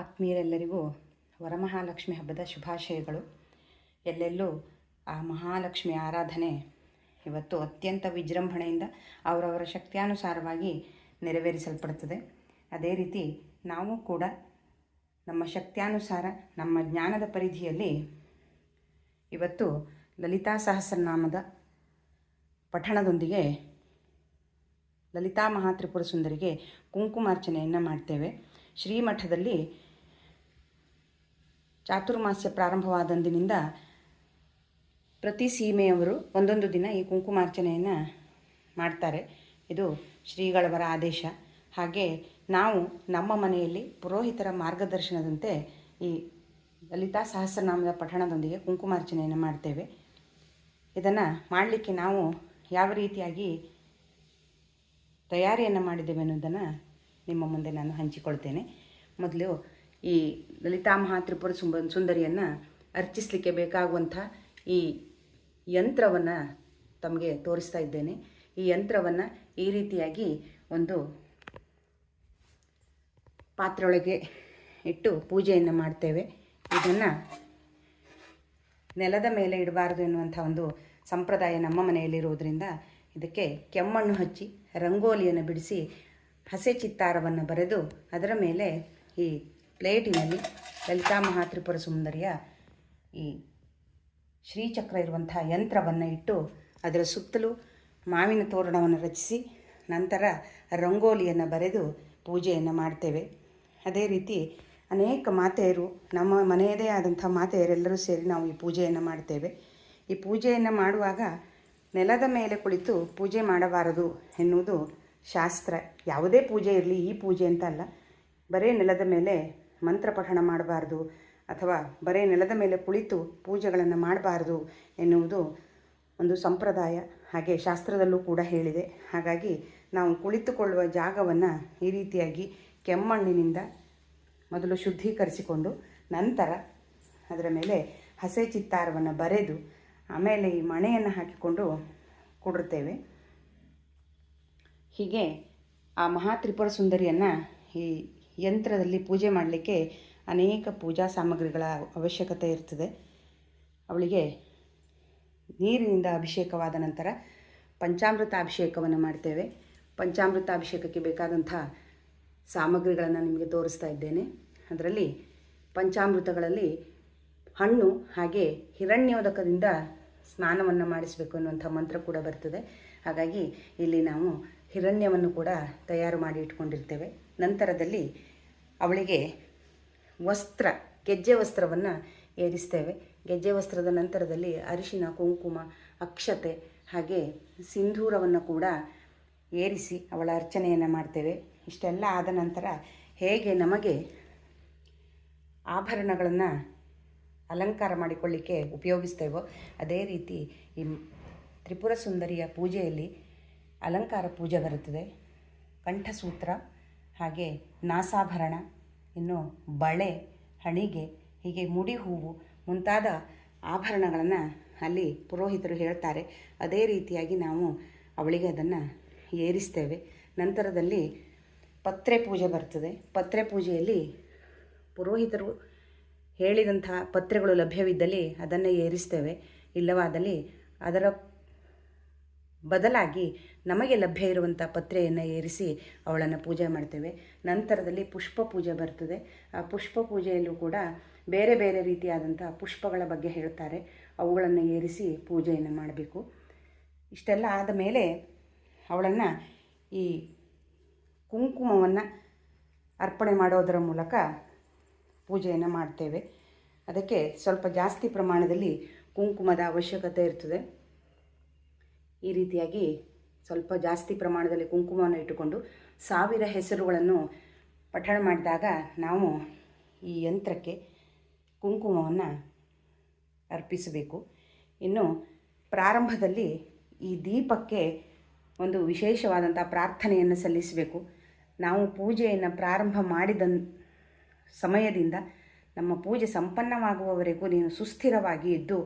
ಆತ್ಮೀಯರೆಲ್ಲರಿಗೂ ವರಮಹಾಲಕ್ಷ್ಮಿ ಹಬ್ಬದ ಶುಭಾಶಯಗಳು. ಎಲ್ಲೆಲ್ಲೂ ಆ ಮಹಾಲಕ್ಷ್ಮಿ ಆರಾಧನೆ ಇವತ್ತು ಅತ್ಯಂತ ವಿಜೃಂಭಣೆಯಿಂದ ಅವರವರ ಶಕ್ತಿಯಾನುಸಾರವಾಗಿ ನೆರವೇರಿಸಲ್ಪಡುತ್ತದೆ ಅದೇ ರೀತಿ ನಾವು ಕೂಡ ನಮ್ಮ ಶಕ್ತಿಯಾನುಸಾರ, ನಮ್ಮ ಜ್ಞಾನದ ಪರಿಧಿಯಲ್ಲಿ ಇವತ್ತು ಲಲಿತಾ ಸಹಸ್ರನಾಮದ ಪಠಣದೊಂದಿಗೆ ಲಲಿತಾ ಮಹಾತ್ರಿಪುರ ಸುಂದರಿಗೆ ಕುಂಕುಮಾರ್ಚನೆಯನ್ನು ಮಾಡ್ತೇವೆ. ಶ್ರೀಮಠದಲ್ಲಿ ಚಾತುರ್ಮಾಸ್ಯ ಪ್ರಾರಂಭವಾದಂದಿನಿಂದ ಪ್ರತಿ ಸೀಮೆಯವರು ಒಂದೊಂದು ದಿನ ಈ ಕುಂಕುಮಾರ್ಚನೆಯನ್ನು ಮಾಡ್ತಾರೆ. ಇದು ಶ್ರೀಗಳವರ ಆದೇಶ. ಹಾಗೆ ನಾವು ನಮ್ಮ ಮನೆಯಲ್ಲಿ ಪುರೋಹಿತರ ಮಾರ್ಗದರ್ಶನದಂತೆ ಈ ಲಲಿತಾ ಸಹಸ್ರನಾಮದ ಪಠಣದೊಂದಿಗೆ ಕುಂಕುಮಾರ್ಚನೆಯನ್ನು ಮಾಡ್ತೇವೆ. ಇದನ್ನು ಮಾಡಲಿಕ್ಕೆ ನಾವು ಯಾವ ರೀತಿಯಾಗಿ ತಯಾರಿಯನ್ನು ಮಾಡಿದ್ದೇವೆ ಅನ್ನೋದನ್ನು ನಿಮ್ಮ ಮುಂದೆ ನಾನು ಹಂಚಿಕೊಳ್ತೇನೆ. ಮೊದಲು ಈ ಲಲಿತಾ ಮಹಾತ್ರಿಪುರ ಸುಂಬ ಸುಂದರಿಯನ್ನು ಅರ್ಚಿಸಲಿಕ್ಕೆ ಬೇಕಾಗುವಂಥ ಈ ಯಂತ್ರವನ್ನು ತಮಗೆ ತೋರಿಸ್ತಾ ಇದ್ದೇನೆ. ಈ ಯಂತ್ರವನ್ನು ಈ ರೀತಿಯಾಗಿ ಒಂದು ಪಾತ್ರೆಯೊಳಗೆ ಇಟ್ಟು ಪೂಜೆಯನ್ನು ಮಾಡ್ತೇವೆ. ಇದನ್ನು ನೆಲದ ಮೇಲೆ ಇಡಬಾರ್ದು ಎನ್ನುವಂಥ ಒಂದು ಸಂಪ್ರದಾಯ ನಮ್ಮ ಮನೆಯಲ್ಲಿರುವುದರಿಂದ ಇದಕ್ಕೆ ಕೆಮ್ಮಣ್ಣು ಹಚ್ಚಿ ರಂಗೋಲಿಯನ್ನು ಬಿಡಿಸಿ ಹಸೆ ಚಿತ್ತಾರವನ್ನು ಬರೆದು ಅದರ ಮೇಲೆ ಈ ಪ್ಲೇಟಿನಲ್ಲಿ ಲಲಿತಾ ಮಹಾತ್ರಿಪುರ ಸುಂದರಿಯ ಈ ಶ್ರೀಚಕ್ರ ಇರುವಂತಹ ಯಂತ್ರವನ್ನು ಇಟ್ಟು ಅದರ ಸುತ್ತಲೂ ಮಾವಿನ ತೋರಣವನ್ನು ರಚಿಸಿ ನಂತರ ರಂಗೋಲಿಯನ್ನು ಬರೆದು ಪೂಜೆಯನ್ನು ಮಾಡ್ತೇವೆ. ಅದೇ ರೀತಿ ಅನೇಕ ಮಾತೆಯರು, ನಮ್ಮ ಮನೆಯದೇ ಆದಂಥ ಮಾತೆಯರೆಲ್ಲರೂ ಸೇರಿ ನಾವು ಈ ಪೂಜೆಯನ್ನು ಮಾಡ್ತೇವೆ. ಈ ಪೂಜೆಯನ್ನು ಮಾಡುವಾಗ ನೆಲದ ಮೇಲೆ ಕುಳಿತು ಪೂಜೆ ಮಾಡಬಾರದು ಎನ್ನುವುದು ಶಾಸ್ತ್ರ. ಯಾವುದೇ ಪೂಜೆ ಇರಲಿ ಈ ಪೂಜೆ ಅಂತ ಅಲ್ಲ. ಬರೇ ನೆಲದ ಮೇಲೆ ಮಂತ್ರ ಪಠಣ ಮಾಡಬಾರ್ದು ಅಥವಾ ಬರೇ ನೆಲದ ಮೇಲೆ ಕುಳಿತು ಪೂಜೆಗಳನ್ನು ಮಾಡಬಾರ್ದು ಎನ್ನುವುದು ಒಂದು ಸಂಪ್ರದಾಯ. ಹಾಗೆ ಶಾಸ್ತ್ರದಲ್ಲೂ ಕೂಡ ಹೇಳಿದೆ. ಹಾಗಾಗಿ ನಾವು ಕುಳಿತುಕೊಳ್ಳುವ ಜಾಗವನ್ನು ಈ ರೀತಿಯಾಗಿ ಕೆಮ್ಮಣ್ಣಿನಿಂದ ಮೊದಲು ಶುದ್ಧೀಕರಿಸಿಕೊಂಡು ನಂತರ ಅದರ ಮೇಲೆ ಹಸೆ ಚಿತ್ತಾರವನ್ನು ಬರೆದು ಆಮೇಲೆ ಈ ಮಣೆಯನ್ನು ಹಾಕಿಕೊಂಡು ಕೊಡುತ್ತೇವೆ ಹೀಗೆ ಆ ಮಹಾತ್ರಿಪುರ ಸುಂದರಿಯನ್ನು ಈ ಯಂತ್ರದಲ್ಲಿ ಪೂಜೆ ಮಾಡಲಿಕ್ಕೆ ಅನೇಕ ಪೂಜಾ ಸಾಮಗ್ರಿಗಳ ಅವಶ್ಯಕತೆ ಇರ್ತದೆ. ಅವಳಿಗೆ ನೀರಿನಿಂದ ಅಭಿಷೇಕವಾದ ನಂತರ ಪಂಚಾಮೃತ ಅಭಿಷೇಕವನ್ನು ಮಾಡ್ತೇವೆ. ಪಂಚಾಮೃತ ಅಭಿಷೇಕಕ್ಕೆ ಬೇಕಾದಂಥ ಸಾಮಗ್ರಿಗಳನ್ನು ನಿಮಗೆ ತೋರಿಸ್ತಾ ಇದ್ದೇನೆ. ಅದರಲ್ಲಿ ಪಂಚಾಮೃತಗಳಲ್ಲಿ ಹಣ್ಣು ಹಾಗೆ ಹಿರಣ್ಯೋದಕದಿಂದ ಸ್ನಾನವನ್ನು ಮಾಡಿಸಬೇಕು ಅನ್ನುವಂಥ ಮಂತ್ರ ಕೂಡ ಬರ್ತದೆ. ಹಾಗಾಗಿ ಇಲ್ಲಿ ನಾವು ಹಿರಣ್ಯವನ್ನು ಕೂಡ ತಯಾರು ಮಾಡಿ ಇಟ್ಕೊಂಡಿರ್ತೇವೆ. ನಂತರದಲ್ಲಿ ಅವಳಿಗೆ ವಸ್ತ್ರ, ಗೆಜ್ಜೆ ವಸ್ತ್ರವನ್ನು ಏರಿಸ್ತೇವೆ. ಗೆಜ್ಜೆ ವಸ್ತ್ರದ ನಂತರದಲ್ಲಿ ಅರಿಶಿನ, ಕುಂಕುಮ, ಅಕ್ಷತೆ ಹಾಗೆ ಸಿಂಧೂರವನ್ನು ಕೂಡ ಏರಿಸಿ ಅವಳ ಅರ್ಚನೆಯನ್ನು ಮಾಡ್ತೇವೆ. ಇಷ್ಟೆಲ್ಲ ಆದ ನಂತರ ಹೇಗೆ ನಮಗೆ ಆಭರಣಗಳನ್ನು ಅಲಂಕಾರ ಮಾಡಿಕೊಳ್ಳಿಕ್ಕೆ ಉಪಯೋಗಿಸ್ತೇವೋ ಅದೇ ರೀತಿ ಈ ತ್ರಿಪುರ ಸುಂದರಿಯ ಪೂಜೆಯಲ್ಲಿ ಅಲಂಕಾರ ಪೂಜೆ ಬರುತ್ತದೆ. ಕಂಠಸೂತ್ರ ಹಾಗೆ ನಾಸಾಭರಣ, ಇನ್ನು ಬಳೆ, ಹಣಿಗೆ ಹೀಗೆ ಮುಡಿ ಹೂವು ಮುಂತಾದ ಆಭರಣಗಳನ್ನು ಅಲ್ಲಿ ಪುರೋಹಿತರು ಹೇಳ್ತಾರೆ. ಅದೇ ರೀತಿಯಾಗಿ ನಾವು ಅವಳಿಗೆ ಅದನ್ನು ಏರಿಸ್ತೇವೆ. ನಂತರದಲ್ಲಿ ಪತ್ರೆ ಪೂಜೆ ಬರ್ತದೆ. ಪತ್ರೆ ಪೂಜೆಯಲ್ಲಿ ಪುರೋಹಿತರು ಹೇಳಿದಂಥ ಪತ್ರೆಗಳು ಲಭ್ಯವಿದ್ದಲ್ಲಿ ಅದನ್ನು ಏರಿಸ್ತೇವೆ. ಇಲ್ಲವಾದಲ್ಲಿ ಅದರ ಬದಲಾಗಿ ನಮಗೆ ಲಭ್ಯ ಇರುವಂಥ ಪತ್ರೆಯನ್ನು ಏರಿಸಿ ಅವಳನ್ನು ಪೂಜೆ ಮಾಡ್ತೇವೆ. ನಂತರದಲ್ಲಿ ಪುಷ್ಪ ಪೂಜೆ ಬರ್ತದೆ. ಆ ಪುಷ್ಪ ಪೂಜೆಯಲ್ಲೂ ಕೂಡ ಬೇರೆ ಬೇರೆ ರೀತಿಯಾದಂಥ ಪುಷ್ಪಗಳ ಬಗ್ಗೆ ಹೇಳ್ತಾರೆ. ಅವುಗಳನ್ನು ಏರಿಸಿ ಪೂಜೆಯನ್ನು ಮಾಡಬೇಕು. ಇಷ್ಟೆಲ್ಲ ಆದ ಮೇಲೆ ಅವಳನ್ನು ಈ ಕುಂಕುಮವನ್ನು ಅರ್ಪಣೆ ಮಾಡೋದರ ಮೂಲಕ ಪೂಜೆಯನ್ನು ಮಾಡ್ತೇವೆ. ಅದಕ್ಕೆ ಸ್ವಲ್ಪ ಜಾಸ್ತಿ ಪ್ರಮಾಣದಲ್ಲಿ ಕುಂಕುಮದ ಅವಶ್ಯಕತೆ ಇರ್ತದೆ. ಈ ರೀತಿಯಾಗಿ ಸ್ವಲ್ಪ ಜಾಸ್ತಿ ಪ್ರಮಾಣದಲ್ಲಿ ಕುಂಕುಮವನ್ನು ಇಟ್ಟುಕೊಂಡು ಸಾವಿರ ಹೆಸರುಗಳನ್ನು ಪಠಣ ಮಾಡಿದಾಗ ನಾವು ಈ ಯಂತ್ರಕ್ಕೆ ಕುಂಕುಮವನ್ನು ಅರ್ಪಿಸಬೇಕು. ಇನ್ನು ಪ್ರಾರಂಭದಲ್ಲಿ ಈ ದೀಪಕ್ಕೆ ಒಂದು ವಿಶೇಷವಾದಂಥ ಪ್ರಾರ್ಥನೆಯನ್ನು ಸಲ್ಲಿಸಬೇಕು. ನಾವು ಪೂಜೆಯನ್ನು ಪ್ರಾರಂಭ ಮಾಡಿದ ಸಮಯದಿಂದ ನಮ್ಮ ಪೂಜೆ ಸಂಪನ್ನವಾಗುವವರೆಗೂ ನೀನು ಸುಸ್ಥಿರವಾಗಿ ಇದ್ದು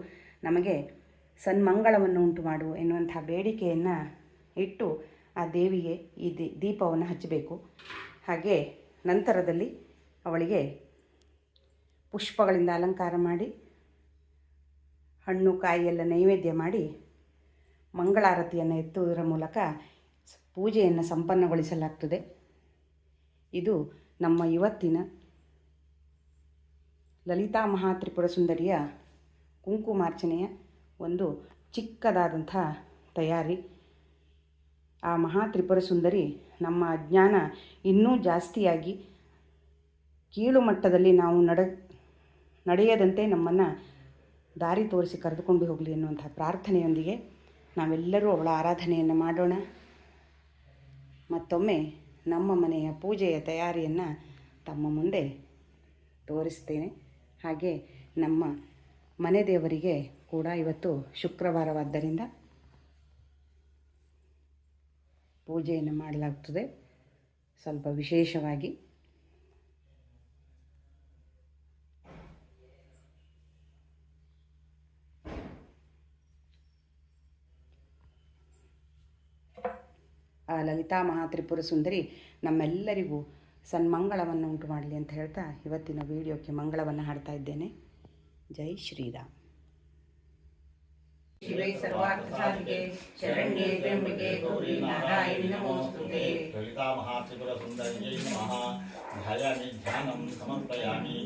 ನಮಗೆ ಸನ್ಮಂಗಳವನ್ನು ಉಂಟು ಮಾಡು ಎನ್ನುವಂತಹ ಬೇಡಿಕೆಯನ್ನು ಇಟ್ಟು ಆ ದೇವಿಗೆ ಈ ದೀಪವನ್ನು ಹಚ್ಚಬೇಕು. ಹಾಗೆ ನಂತರದಲ್ಲಿ ಅವಳಿಗೆ ಪುಷ್ಪಗಳಿಂದ ಅಲಂಕಾರ ಮಾಡಿ, ಹಣ್ಣು, ಕಾಯಿಯೆಲ್ಲ ನೈವೇದ್ಯ ಮಾಡಿ ಮಂಗಳಾರತಿಯನ್ನು ಎತ್ತುವುದರ ಮೂಲಕ ಪೂಜೆಯನ್ನು ಸಂಪನ್ನಗೊಳಿಸಲಾಗ್ತದೆ. ಇದು ನಮ್ಮ ಇವತ್ತಿನ ಲಲಿತಾ ಮಹಾತ್ರಿಪುರ ಸುಂದರಿಯ ಕುಂಕುಮಾರ್ಚನೆಯ ಒಂದು ಚಿಕ್ಕದಾದಂಥ ತಯಾರಿ. ಆ ಮಹಾ ತ್ರಿಪುರ ಸುಂದರಿ ನಮ್ಮ ಅಜ್ಞಾನ ಇನ್ನೂ ಜಾಸ್ತಿಯಾಗಿ ಕೀಳು ಮಟ್ಟದಲ್ಲಿ ನಾವು ನಡ, ನಡೆಯದಂತೆ ನಮ್ಮನ್ನು ದಾರಿ ತೋರಿಸಿ ಕರೆದುಕೊಂಡು ಹೋಗಲಿ ಎನ್ನುವಂಥ ಪ್ರಾರ್ಥನೆಯೊಂದಿಗೆ ನಾವೆಲ್ಲರೂ ಅವಳ ಆರಾಧನೆಯನ್ನು ಮಾಡೋಣ. ಮತ್ತೊಮ್ಮೆ ನಮ್ಮ ಮನೆಯ ಪೂಜೆಯ ತಯಾರಿಯನ್ನು ತಮ್ಮ ಮುಂದೆ ತೋರಿಸ್ತೇನೆ. ಹಾಗೆ ನಮ್ಮ ಮನೆ ದೇವರಿಗೆ ಕೂಡ ಇವತ್ತು ಶುಕ್ರವಾರವಾದ್ದರಿಂದ ಪೂಜೆಯನ್ನು ಮಾಡಲಾಗ್ತದೆ. ಸ್ವಲ್ಪ ವಿಶೇಷವಾಗಿ ಆ ಲಲಿತಾ ಮಹಾತ್ರಿಪುರ ಸುಂದರಿ ನಮ್ಮೆಲ್ಲರಿಗೂ ಸನ್ಮಂಗಳವನ್ನು ಉಂಟು ಮಾಡಲಿ ಅಂತ ಹೇಳ್ತಾ ಇವತ್ತಿನ ವಿಡಿಯೋಕ್ಕೆ ಮಂಗಳವನ್ನು ಹಾಡ್ತಾ ಇದ್ದೇನೆ. ಜೈ ಶ್ರೀರಾಮ್. शिवे सर्वार्थसाधिके शरण्ये त्र्यम्बके गौरी नारायणि नमोऽस्तुते ललितामहात्रिपुरसुन्दर्यै नमः ध्यायामि ध्यानं समर्पयामि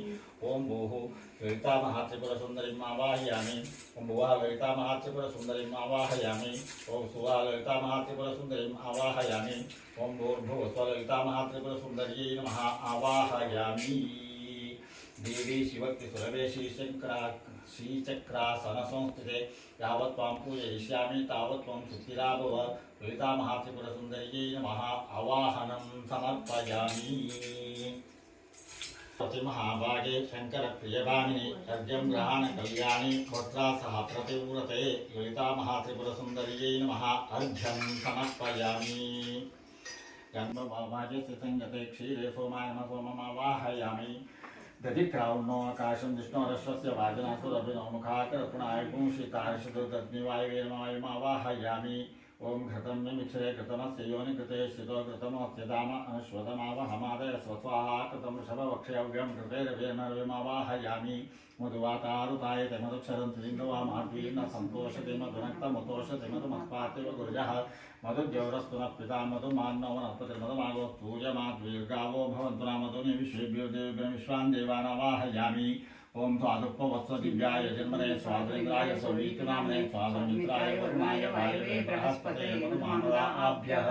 ओम ललिता ललितामहात्रिपुरसुन्दरीम् आवाहयामि। ओं भुवः ललितामहात्रिपुरसुन्दरीम् आवाहयामि। ओं सुवः ललितामहात्रिपुरसुन्दरीम् आवाहयामि। ओं भूर्भुव स्वललितामहात्रिपुरसुन्दर्यै नमः, आवाहयामि। देवी शिवक्ति सुरवेशी शङ्कराक् श्रीशङ्करा श्रीचक्रासनसंस्थिते यावत् त्वां पूजयिष्यामि, तावत् त्वं सुस्थिरा भव ललिता महात्रिपुरसुन्दर्यै नमः। अवाहनं समर्पयामि। प्रतिमहाभागे शङ्करप्रियभामिनि अर्घ्यं ग्रहाणकल्याणि वस्त्रा सह प्रतिव्रते ललिता महात्रिपुरसुन्दर्यै नमः। अर्घ्यं समर्पयामि। गन्धभागे स्थितङ्गते क्षीरे सोमाय सोममावाहयामि। दधिक्राउन्नो आकाशं विष्णोरश्वस्य वाजनासुरभिनो मुखाकर्पणाय पुंसितार्षदग्निवायुवेनवायुमावाहयामि ओं घृतं न मिक्षरे कृतमस्य योनि कृते श्रितो कृतमस्यदाम श्वतमावहमादय स्वस्वाहा कृतं ऋषभवक्षयव्यं कृते रवेमरविमवाहयामि मधुवातारुतायते मधुक्षरं त्रिलिङ्गो वा मार्गीर्न सन्तोषति मधुनक्तमतोषति मधुमत्पातिव गुरुजः। मधुद्यौरस्तु न पिता मधुमान्नो वनस्पतिर्मधुमागो स्तूयमाद्वीर्गावो भवन्तु न मधुनि विश्वेभ्यो देव्यं विश्वान् देवानावाहयामि। ओम धातुपवत्स दिव्याय जन्मने स्वातंत्राय सौवीतनामने स्वातंत्राय वरुणाय वायवे बृहस्पते मनुमानवाभ्यः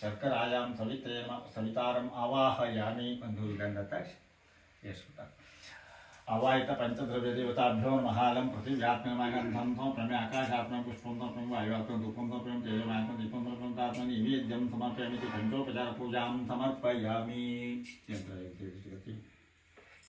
शर्करायां सवित्रे सवितारम् आवाहयामि मन्धूरिगन्धतः यशुत अवायत पंचद्रव्यदेवताभ्यो महालं पृथिव्यात्मगंधं प्रमे आकाशात्मं पुष्पं त्वं वायुवात्मं दुःखं त्वं तेजमात्मं दीपं त्वं तात्मं निवेद्यं समर्पयामि पञ्चोपचारपूजां समर्पयामि यन्त्रयुक्तिः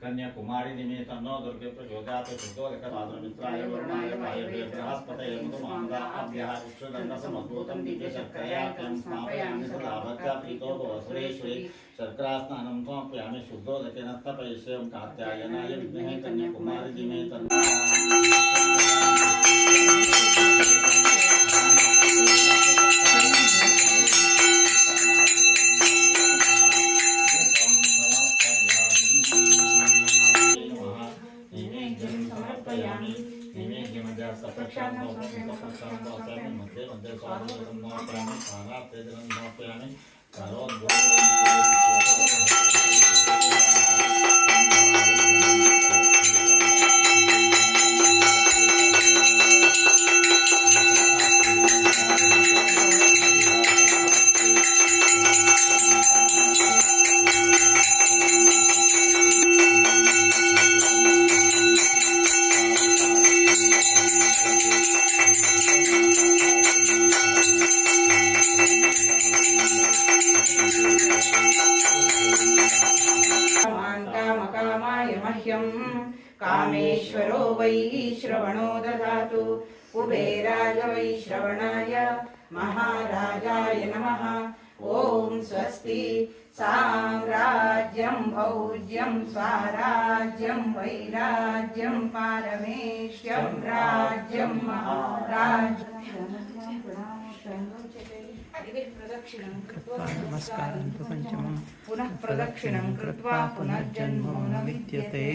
कन्याकुमारी निमित्तं नो दुर्गे प्रचोदयात् वरुणाय वायवे बृहस्पतये दिव्यशर्करया स्थापयामि सदा भक्त्या प्रीतो भवसुरेश्वरी शर्करास्नानं शुद्धोदकेन कात्यायनाय विद्महे कन्याकुमारी Thank you. సంపాప్యామి మధ్య మధ్య సంపాప్యామి ప్రాణాపేదనం ప్రాప్యామి సర్వద్వారం कामाय मह्यं कामेश्वरो वै श्रवणो ददातु। कुबेराय वै श्रवणाय महाराजाय नमः। ॐ स्वस्ति। साम्राज्यं भौज्यं स्वाराज्यं वैराज्यं पारमेश्यं राज्यं महाराज्यं प्रदक्षिणं कृत्वा नमस्कारं प्रपञ्चमं पुनः प्रदक्षिणं कृत्वा पुनर्जन्मो न विद्यते